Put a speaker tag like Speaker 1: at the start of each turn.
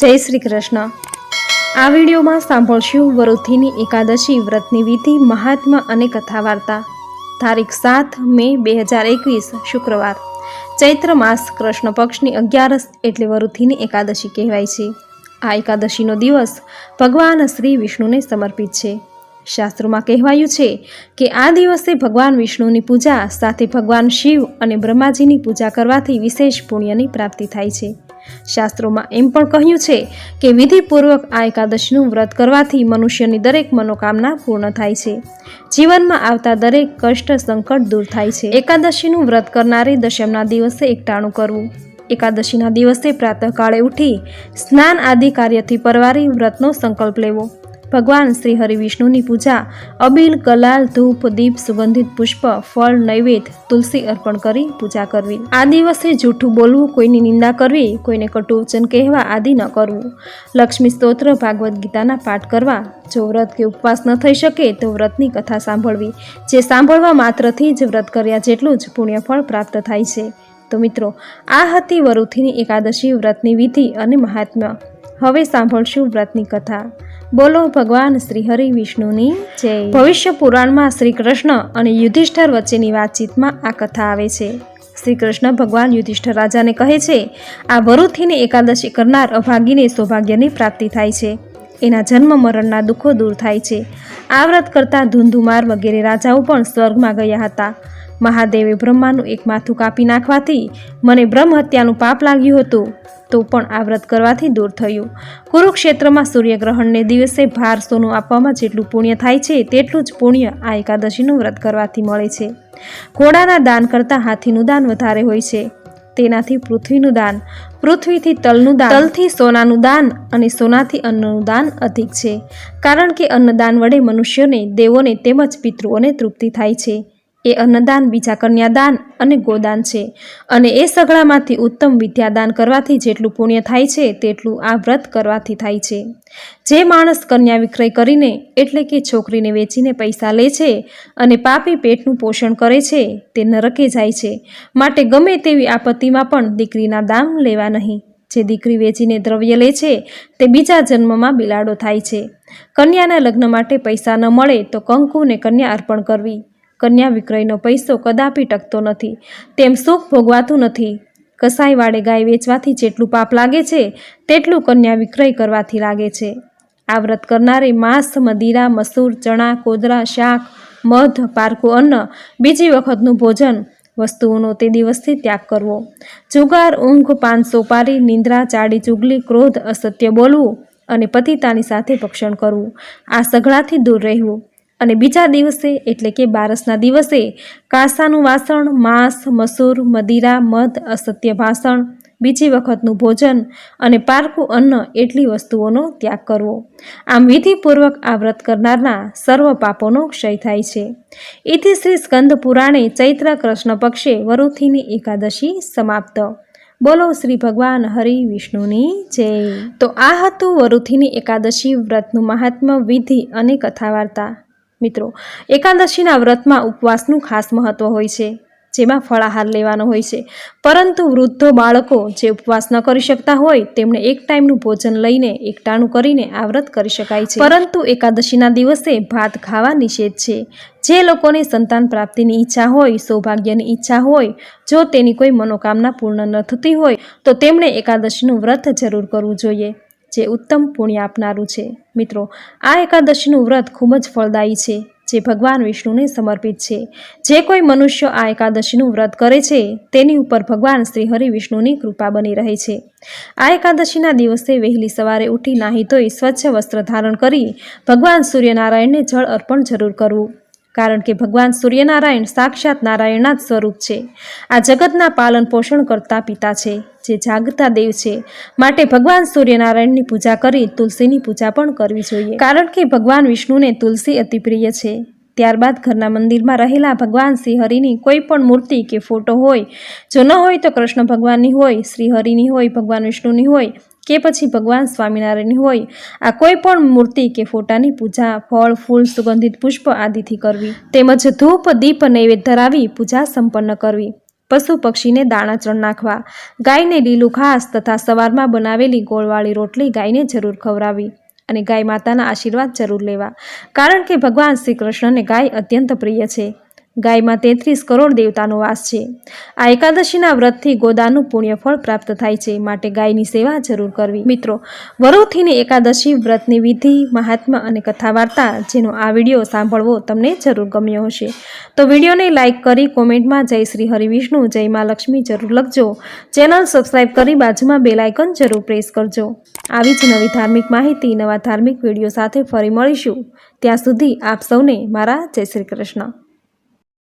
Speaker 1: જય શ્રી કૃષ્ણ. આ વિડીયોમાં સાંભળશું વરુથીની એકાદશી વ્રતની વિધિ મહાત્મા અને કથા વાર્તા તારીખ સાત મે બે હજાર એકવીસ, શુક્રવાર. ચૈત્ર માસ કૃષ્ણ પક્ષની અગિયારસ એટલે વરુથીની એકાદશી કહેવાય છે. આ એકાદશીનો દિવસ ભગવાન શ્રી વિષ્ણુને સમર્પિત છે. શાસ્ત્રોમાં કહેવાયું છે કે આ દિવસે ભગવાન વિષ્ણુની પૂજા સાથે ભગવાન શિવ અને બ્રહ્માજીની પૂજા કરવાથી વિશેષ પુણ્યની પ્રાપ્તિ થાય છે. શાસ્ત્રોમાં એમ પણ કહ્યું છે કે વિધિપૂર્વક આ એકાદશીનું વ્રત કરવાથી મનુષ્યની દરેક મનોકામના પૂર્ણ થાય છે. જીવનમાં આવતા દરેક કષ્ટ, સંકટ દૂર થાય છે. એકાદશીનું વ્રત કરનારે દશમના દિવસે એકટાણું કરવું. એકાદશીના દિવસે પ્રાતઃકાળે ઉઠી સ્નાન આદિ કાર્યથી પરવારી વ્રતનો સંકલ્પ લેવો. ભગવાન શ્રી હરિવિષ્ણુની પૂજા, અબીલ, કલાલ, ધૂપ, દીપ, સુગંધિત પુષ્પ, ફળ, નૈવેદ્ય, તુલસી અર્પણ કરી પૂજા કરવી. આ દિવસે જૂઠું બોલવું, કોઈની નિંદા કરવી, કોઈને કટુ વચન કહેવા આદિ ન કરવું. લક્ષ્મી સ્તોત્ર ભાગવદ્ ગીતાના પાઠ કરવા. જો વ્રત કે ઉપવાસ ન થઈ શકે, તો વ્રતની કથા સાંભળવી. જે સાંભળવા માત્રથી જ વ્રત કર્યા જેટલું જ પુણ્યફળ પ્રાપ્ત થાય છે. તો મિત્રો, આ હતી વરુથીની એકાદશી વ્રતની વિધિ અને મહાત્મ્ય. હવે સાંભળશું વ્રતની કથા. બોલો ભગવાન શ્રી હરિ વિષ્ણુની જય. ભવિષ્ય પુરાણમાં શ્રી કૃષ્ણ અને યુધિષ્ઠર વચ્ચેની વાતચીતમાં આ કથા આવે છે. શ્રી કૃષ્ણ ભગવાન યુધિષ્ઠર રાજાને કહે છે, આ વરુથીને એકાદશી કરનાર અભાગીને સૌભાગ્યની પ્રાપ્તિ થાય છે. એના જન્મ મરણના દુઃખો દૂર થાય છે. આ વ્રત કરતા ધુંધુમાર વગેરે રાજાઓ પણ સ્વર્ગમાં ગયા હતા. મહાદેવે બ્રહ્માનું એક માથું કાપી નાખવાથી મને બ્રહ્મ હત્યાનું પાપ લાગ્યું હતું. તો પણ આ વ્રત કરવાથી દૂર થયું. કુરુક્ષેત્રમાં સૂર્યગ્રહણને દિવસે ભાર સોનું આપવામાં જેટલું પુણ્ય થાય છે, તેટલું જ પુણ્ય આ એકાદશીનું વ્રત કરવાથી મળે છે. ઘોડાના દાન કરતાં હાથીનું દાન વધારે હોય છે. તેનાથી પૃથ્વીનું દાન, પૃથ્વીથી તલનું દાન, તલથી સોનાનું દાન અને સોનાથી અન્નનું દાન અધિક છે. કારણ કે અન્નદાન વડે મનુષ્યોને, દેવોને તેમજ પિતૃઓને તૃપ્તિ થાય છે. એ અન્નદાન, બીજા કન્યાદાન અને ગોદાન છે. અને એ સગળામાંથી ઉત્તમ વિદ્યાદાન કરવાથી જેટલું પુણ્ય થાય છે, તેટલું આ વ્રત કરવાથી થાય છે. જે માણસ કન્યા વિક્રય કરીને, એટલે કે છોકરીને વેચીને પૈસા લે છે અને પાપી પેટનું પોષણ કરે છે, તે નરકે જાય છે. માટે ગમે તેવી આપત્તિમાં પણ દીકરીના દામ લેવા નહીં. જે દીકરી વેચીને દ્રવ્ય લે છે, તે બીજા જન્મમાં બિલાડો થાય છે. કન્યાના લગ્ન માટે પૈસા ન મળે તો કંકુને કન્યા અર્પણ કરવી. કન્યા વિક્રયનો પૈસો કદાપી ટકતો નથી. તેમ સુખ ભોગવાતું નથી. કસાઈવાળે ગાય વેચવાથી જેટલું પાપ લાગે છે, તેટલું કન્યા વિક્રય કરવાથી લાગે છે. આ વ્રત કરનારે માંસ, મદીરા, મસૂર, ચણા, કોદરા, શાક, મધ, પારકું અન્ન, બીજી વખતનું ભોજન વસ્તુઓનો તે દિવસથી ત્યાગ કરવો. જુગાર, ઊંઘ, પાન, સોપારી, નિંદ્રા, ચાડી, ચુગલી, ક્રોધ, અસત્ય બોલવું અને પતિતાની સાથે ભક્ષણ કરવું. આ સઘળાથી દૂર રહેવું. અને બીજા દિવસે, એટલે કે બારસના દિવસે, કાંસાનું વાસણ, માંસ, મસૂર, મદિરા, મધ, અસત્ય ભાષણ, બીજી વખતનું ભોજન અને પારકું અન્ન એટલી વસ્તુઓનો ત્યાગ કરવો. આમ વિધિપૂર્વક આ વ્રત કરનારના સર્વ પાપોનો ક્ષય થાય છે. ઇતિ શ્રી સ્કંદ પુરાણે ચૈત્ર કૃષ્ણ પક્ષે વરુથીની એકાદશી સમાપ્ત. બોલો શ્રી ભગવાન હરિ વિષ્ણુની જય. તો આ હતું વરુથીની એકાદશી વ્રતનું મહાત્મ્ય વિધિ અને કથા વાર્તા મિત્રો, એકાદશીના વ્રતમાં ઉપવાસનું ખાસ મહત્વ હોય છે, જેમાં ફળાહાર લેવાનો હોય છે. પરંતુ વૃદ્ધો બાળકો જે ઉપવાસ ન કરી શકતા હોય તેમણે એક ટાઈમનું ભોજન લઈને, એકટાણું કરીને આ વ્રત કરી શકાય છે. પરંતુ એકાદશીના દિવસે ભાત ખાવા નિષેધ છે. જે લોકોને સંતાન પ્રાપ્તિની ઈચ્છા હોય, સૌભાગ્યની ઈચ્છા હોય, જો તેની કોઈ મનોકામના પૂર્ણ ન થતી હોય, તો તેમણે એકાદશીનું વ્રત જરૂર કરવું જોઈએ. જે ઉત્તમ પુણ્ય આપનારું છે. મિત્રો, આ એકાદશીનું વ્રત ખૂબ જ ફળદાયી છે, જે ભગવાન વિષ્ણુને સમર્પિત છે. જે કોઈ મનુષ્ય આ એકાદશીનું વ્રત કરે છે, તેની ઉપર ભગવાન શ્રી હરિ વિષ્ણુની કૃપા બની રહે છે. આ એકાદશીના દિવસે વહેલી સવારે ઉઠી નાહી ધોઈ સ્વચ્છ વસ્ત્ર ધારણ કરી ભગવાન સૂર્યનારાયણને જળ અર્પણ જરૂર કરવું. કારણ કે ભગવાન સૂર્યનારાયણ સાક્ષાત નારાયણના જ સ્વરૂપ છે. આ જગતના પાલન પોષણ કરતા પિતા છે, જે જાગતા દેવ છે. માટે ભગવાન સૂર્યનારાયણની પૂજા કરી તુલસીની પૂજા પણ કરવી જોઈએ. કારણ કે ભગવાન વિષ્ણુને તુલસી અતિ પ્રિય છે. ત્યારબાદ ઘરના મંદિરમાં રહેલા ભગવાન શ્રીહરિની કોઈ પણ મૂર્તિ કે ફોટો હોય, જો ન હોય તો કૃષ્ણ ભગવાનની હોય, શ્રીહરિની હોય, ભગવાન વિષ્ણુની હોય કે પછી ભગવાન સ્વામિનારાયણની હોય. આ કોઈ પણ મૂર્તિ કે ફોટાની પૂજા, ફળ, ફૂલ, સુગંધિત પુષ્પ આદિથી કરવી. તેમજ ધૂપ, દીપ, નૈવેદ્ય ધરાવી પૂજા સંપન્ન કરવી. પશુ પક્ષીને દાણા ચણ નાખવા. ગાયને લીલું ઘાસ તથા સવારમાં બનાવેલી ગોળવાળી રોટલી ગાયને જરૂર ખવડાવી અને ગાય માતાના આશીર્વાદ જરૂર લેવા. કારણ કે ભગવાન શ્રી કૃષ્ણને ગાય અત્યંત પ્રિય છે. ગાયમાં તેત્રીસ કરોડ દેવતાનો વાસ છે. આ એકાદશીના વ્રતથી ગોદાનું પુણ્ય ફળ પ્રાપ્ત થાય છે માટે ગાયની સેવા જરૂર કરવી. મિત્રો, વરોથીની એકાદશી વ્રતની વિધિ મહાત્મા અને કથા વાર્તા જેનો આ વીડિયો સાંભળવો તમને જરૂર ગમ્યો હશે. તો વિડીયોને લાઇક કરી કોમેન્ટમાં જય શ્રી હરિવિષ્ણુ, જય મા લક્ષ્મી જરૂર લખજો. ચેનલ સબસ્ક્રાઈબ કરી બાજુમાં બેલાયકન જરૂર પ્રેસ કરજો. આવી જ નવી ધાર્મિક માહિતી, નવા ધાર્મિક વીડિયો સાથે ફરી મળીશું. ત્યાં સુધી આપ સૌને મારા જય શ્રી કૃષ્ણ.